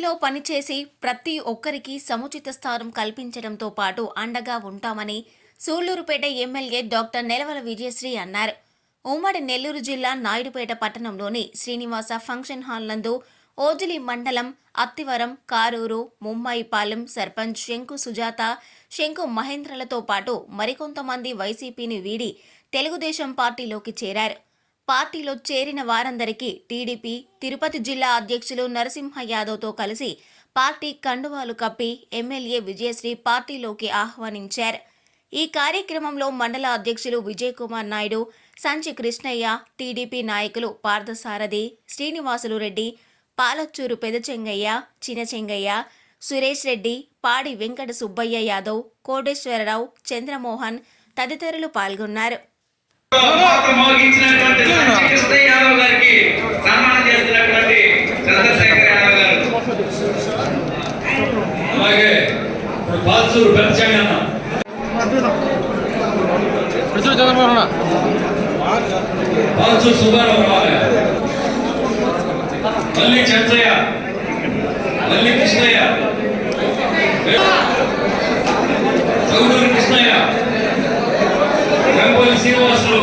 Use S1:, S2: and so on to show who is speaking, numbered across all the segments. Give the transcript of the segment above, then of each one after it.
S1: పార్టీలో పనిచేసి ప్రతి ఒక్కరికి సముచిత స్థానం కల్పించడంతో పాటు అండగా ఉంటామని సూళ్ళూరుపేట ఎమ్మెల్యే డాక్టర్ నెలవల విజయశ్రీ అన్నారు. ఉమ్మడి నెల్లూరు జిల్లా నాయుడుపేట పట్టణంలోని శ్రీనివాస ఫంక్షన్ హాల్ నందు ఓజిలి మండలం అత్తివరం కారూరు ముమ్మాయిపాలెం సర్పంచ్ శంకు సుజాత శంకు మహేంద్రలతో పాటు మరికొంతమంది వైసీపీని వీడి తెలుగుదేశం పార్టీలోకి చేరారు. పార్టీలో చేరిన వారందరికీ టీడీపీ తిరుపతి జిల్లా అధ్యక్షులు నరసింహ యాదవ్తో కలిసి పార్టీ కండువాలు కప్పి ఎమ్మెల్యే విజయశ్రీ పార్టీలోకి ఆహ్వానించారు. ఈ కార్యక్రమంలో మండల అధ్యక్షులు విజయ్ కుమార్ నాయుడు సంచి కృష్ణయ్య టీడీపీ నాయకులు పార్థసారథి శ్రీనివాసులు రెడ్డి పాలచ్చూరు పెదచెంగయ్య చినచెంగయ్య సురేష్ రెడ్డి పాడి వెంకట సుబ్బయ్య యాదవ్ కోటేశ్వరరావు చంద్రమోహన్ తదితరులు పాల్గొన్నారు.
S2: అలాగే పెంచంగన్న
S3: ప్రచుర చంద్రబాబు
S2: పాల్సూరు సుబ్బారావు మల్లి చెంచయ్య మల్లి కృష్ణయ్య. చౌదూరి కృష్ణయ్య. గంగోలి శ్రీనివాసులు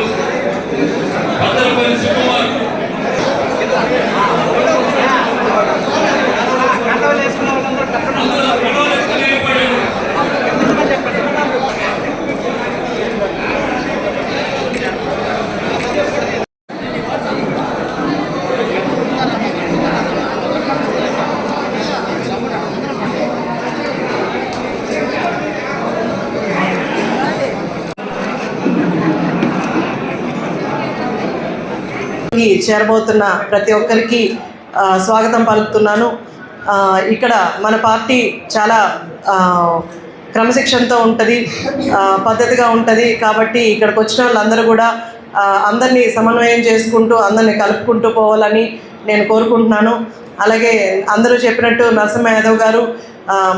S4: చేరబోతున్న ప్రతి ఒక్కరికి స్వాగతం పలుకుతున్నాను. ఇక్కడ మన పార్టీ చాలా క్రమశిక్షణతో ఉంటుంది పద్ధతిగా ఉంటుంది. కాబట్టి ఇక్కడికి వచ్చిన వాళ్ళందరూ కూడా అందరినీ సమన్వయం చేసుకుంటూ అందరినీ కలుపుకుంటూ పోవాలని నేను కోరుకుంటున్నాను. అలాగే అందరూ చెప్పినట్టు నరసింహ యాదవ్ గారు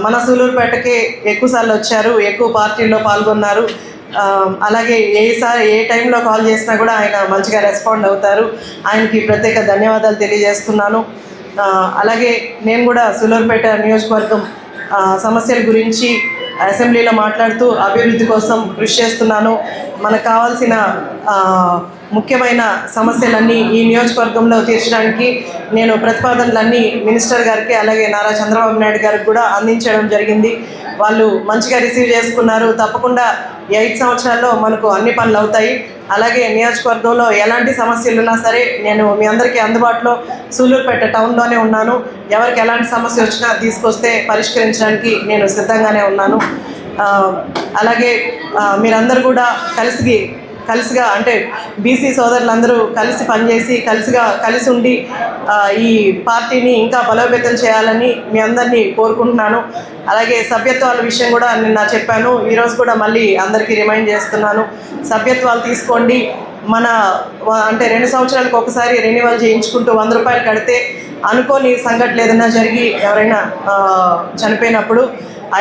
S4: మన సూలూరుపేటకే ఎక్కువసార్లు వచ్చారు ఎక్కువ పార్టీల్లో పాల్గొన్నారు. Um, అలాగే ఏసారి ఏ టైంలో కాల్ చేసినా కూడా ఆయన మంచిగా రెస్పాండ్ అవుతారు. ఆయనకి ప్రత్యేక ధన్యవాదాలు తెలియజేస్తున్నాను. Uh, అలాగే నేను కూడా సులూర్పేట నియోజకవర్గం uh, సమస్యల గురించి అసెంబ్లీలో మాట్లాడుతూ అభివృద్ధి కోసం కృషి చేస్తున్నాను. మనకు కావాల్సిన uh, ముఖ్యమైన సమస్యలన్నీ ఈ నియోజకవర్గంలో తీర్చడానికి నేను ప్రతిపాదనలన్నీ మినిస్టర్ గారికి అలాగే నారా చంద్రబాబు నాయుడు గారికి కూడా అందించడం జరిగింది. వాళ్ళు మంచిగా రిసీవ్ చేసుకున్నారు. తప్పకుండా ఐదు సంవత్సరాల్లో మనకు అన్ని పనులు అవుతాయి. అలాగే నియోజకవర్గంలో ఎలాంటి సమస్యలు ఉన్నా సరే నేను మీ అందరికీ అందుబాటులో సూళ్ళూరుపేట టౌన్లోనే ఉన్నాను. ఎవరికి ఎలాంటి సమస్య వచ్చినా తీసుకొస్తే పరిష్కరించడానికి నేను సిద్ధంగానే ఉన్నాను. అలాగే మీరందరూ కూడా కలిసి కలిసిగా అంటే బీసీ సోదరులందరూ కలిసి పనిచేసి కలిసిగా కలిసి ఉండి ఈ పార్టీని ఇంకా బలోపేతం చేయాలని మీ అందరినీ కోరుకుంటున్నాను. అలాగే సభ్యత్వాల విషయం కూడా నిన్న చెప్పాను. ఈరోజు కూడా మళ్ళీ అందరికీ రిమైండ్ చేస్తున్నాను. సభ్యత్వాలు తీసుకోండి. మన అంటే రెండు సంవత్సరాలకు ఒకసారి రెన్యువల్ చేయించుకుంటూ వంద రూపాయలు కడితే అనుకోని సంఘటనలు ఏదైనా జరిగి ఎవరైనా చనిపోయినప్పుడు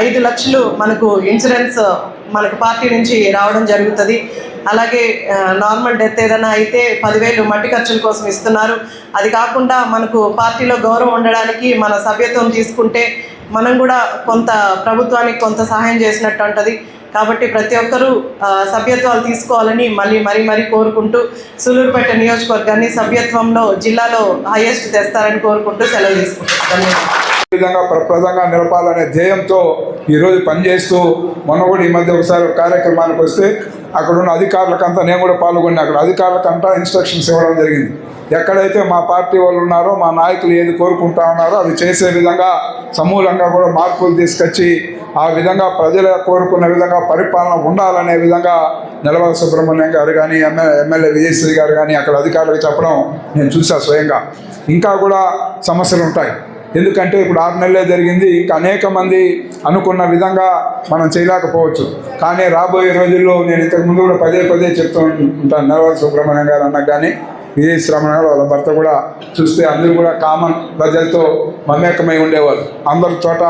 S4: ఐదు లక్షలు మనకు ఇన్సూరెన్స్ మనకు పార్టీ నుంచి రావడం జరుగుతుంది. అలాగే నార్మల్ డెత్ ఏదైనా అయితే పదివేలు మట్టి ఖర్చుల కోసం ఇస్తున్నారు. అది కాకుండా మనకు పార్టీలో గౌరవం ఉండడానికి మన సభ్యత్వం తీసుకుంటే మనం కూడా కొంత ప్రభుత్వానికి కొంత సహాయం చేసినట్టు ఉంటుంది కాబట్టి ప్రతి ఒక్కరూ సభ్యత్వాలు తీసుకోవాలని మళ్ళీ మరీ మరీ కోరుకుంటూ సూలూరుపేట నియోజకవర్గాన్ని సభ్యత్వంలో జిల్లాలో హైయెస్ట్ తెస్తారని కోరుకుంటూ సెలవు తీసుకుంటాను
S5: ఈ విధంగా ప్రప్రదంగా నిలపాలనే ధ్యేయంతో ఈరోజు పనిచేస్తూ మొన్న కూడా ఈ మధ్య ఒకసారి కార్యక్రమానికి వస్తే అక్కడ ఉన్న అధికారులకంతా నేను కూడా పాల్గొని అక్కడ అధికారులకంతా ఇన్స్ట్రక్షన్స్ ఇవ్వడం జరిగింది. ఎక్కడైతే మా పార్టీ వాళ్ళు ఉన్నారో మా నాయకులు ఏది కోరుకుంటా ఉన్నారో అది చేసే విధంగా సమూలంగా కూడా మార్పులు తీసుకొచ్చి ఆ విధంగా ప్రజల కోరుకున్న విధంగా పరిపాలన ఉండాలనే విధంగా నిలవల సుబ్రహ్మణ్యం గారు కానీ ఎమ్మె ఎమ్మెల్యే విజయశ్రీ గారు కానీ అక్కడ అధికారులకు చెప్పడం నేను చూసా స్వయంగా. ఇంకా కూడా సమస్యలు ఉంటాయి. ఎందుకంటే ఇప్పుడు ఆరు నెలలే జరిగింది ఇంకా అనేక మంది అనుకున్న విధంగా మనం చేయలేకపోవచ్చు. కానీ రాబోయే రోజుల్లో నేను ఇంతకు ముందు కూడా పదే పదే చెప్తూ ఉంటాను. నరవర సుబ్రహ్మణ్యం గారు అన్నకు కానీ విజయ శ్రమణ గారు వాళ్ళ భర్త కూడా చూస్తే అందరూ కూడా కామన్ ప్రజలతో మమేకమై ఉండేవారు. అందరి చోట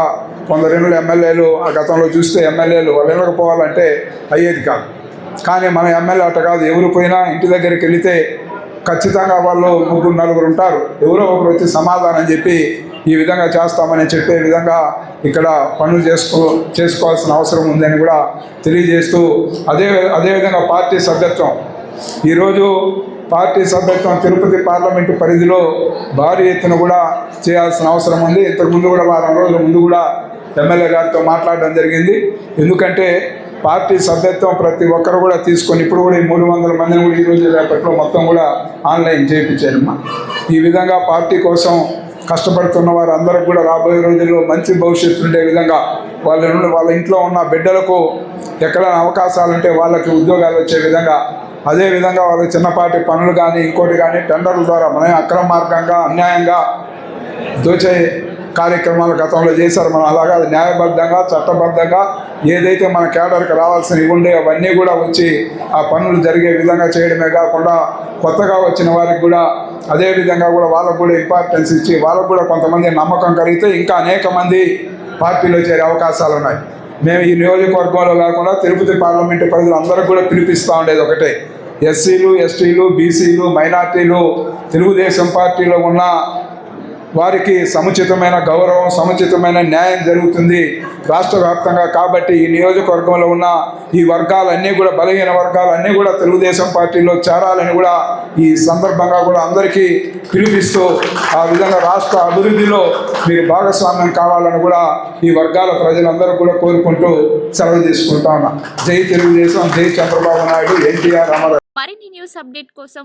S5: కొందరు ఎమ్మెల్యేలు ఆ గతంలో చూస్తే ఎమ్మెల్యేలు వాళ్ళు వెళ్ళకపోవాలంటే అయ్యేది కాదు. కానీ మన ఎమ్మెల్యే అట్ట కాదు ఎవరు పోయినా ఇంటి దగ్గరికి వెళితే ఖచ్చితంగా వాళ్ళు ముగ్గురు నలుగురు ఉంటారు. ఎవరో ఒకరు వచ్చి సమాధానం చెప్పి ఈ విధంగా చేస్తామని చెప్పే విధంగా ఇక్కడ పనులు చేసుకో చేసుకోవాల్సిన అవసరం ఉందని కూడా తెలియజేస్తూ అదే అదేవిధంగా పార్టీ సభ్యత్వం. ఈరోజు పార్టీ సభ్యత్వం తిరుపతి పార్లమెంటు పరిధిలో భారీ ఎత్తున కూడా చేయాల్సిన అవసరం ఉంది. ఇంతకుముందు కూడా వారం రోజుల ముందు కూడా ఎమ్మెల్యే గారితో మాట్లాడడం జరిగింది. ఎందుకంటే పార్టీ సభ్యత్వం ప్రతి ఒక్కరు కూడా తీసుకొని ఇప్పుడు కూడా ఈ మూడు వందల మందిని కూడా ఈరోజు రేపట్లో మొత్తం కూడా ఆన్లైన్ చేయించారమ్మా. ఈ విధంగా పార్టీ కోసం కష్టపడుతున్న వారు అందరికి కూడా రాబోయే రోజుల్లో మంచి భవిష్యత్తు ఉండే విధంగా వాళ్ళ నుండి వాళ్ళ ఇంట్లో ఉన్న బిడ్డలకు ఎక్కడైనా అవకాశాలు ఉంటే వాళ్ళకి ఉద్యోగాలు వచ్చే విధంగా అదే విధంగా చిన్నపాటి పనులు కానీ ఇంకోటి కానీ టెండర్ల ద్వారా మనం అక్రమ మార్గంగా అన్యాయంగా దోచే కార్యక్రమాలు గతంలో చేశారు. మనం అలాగా అది న్యాయబద్ధంగా చట్టబద్ధంగా ఏదైతే మన కేడర్కి రావాల్సినవి ఉండే అవన్నీ కూడా వచ్చి ఆ పనులు జరిగే విధంగా చేయడమే కాకుండా కొత్తగా వచ్చిన వారికి కూడా అదే విధంగా కూడా వాళ్ళకు కూడా ఇంపార్టెన్స్ ఇచ్చి వాళ్ళకు కూడా కొంతమంది నమ్మకం కలిగితే ఇంకా అనేక మంది పార్టీలో చేరే అవకాశాలు ఉన్నాయి. మేము ఈ నియోజకవర్గంలో కాకుండా తిరుపతి పార్లమెంటు ప్రజలు అందరికి కూడా పిలిపిస్తూ ఉండేది ఒకటే. ఎస్సీలు ఎస్టీలు బీసీలు మైనార్టీలు తెలుగుదేశం పార్టీలో ఉన్న వారికి సముచితమైన గౌరవం సముచితమైన న్యాయం జరుగుతుంది. రాష్ట్ర వ్యాప్తంగా కాబట్టి ఈ నియోజకవర్గంలో ఉన్న ఈ వర్గాలన్నీ కూడా బలహీన వర్గాలన్నీ కూడా తెలుగుదేశం పార్టీలో చేరాలని కూడా ఈ సందర్భంగా కూడా అందరికీ పిలిపిస్తూ ఆ విధంగా రాష్ట్ర అభివృద్ధిలో మీరు భాగస్వామ్యం కావాలని కూడా ఈ వర్గాల ప్రజలందరూ కూడా కోరుకుంటూ సెలవు తీసుకుంటా ఉన్నా. జై తెలుగుదేశం జై చంద్రబాబు నాయుడు ఎన్టీఆర్ అమరావతి
S3: మరిన్ని న్యూస్ అప్డేట్ కోసం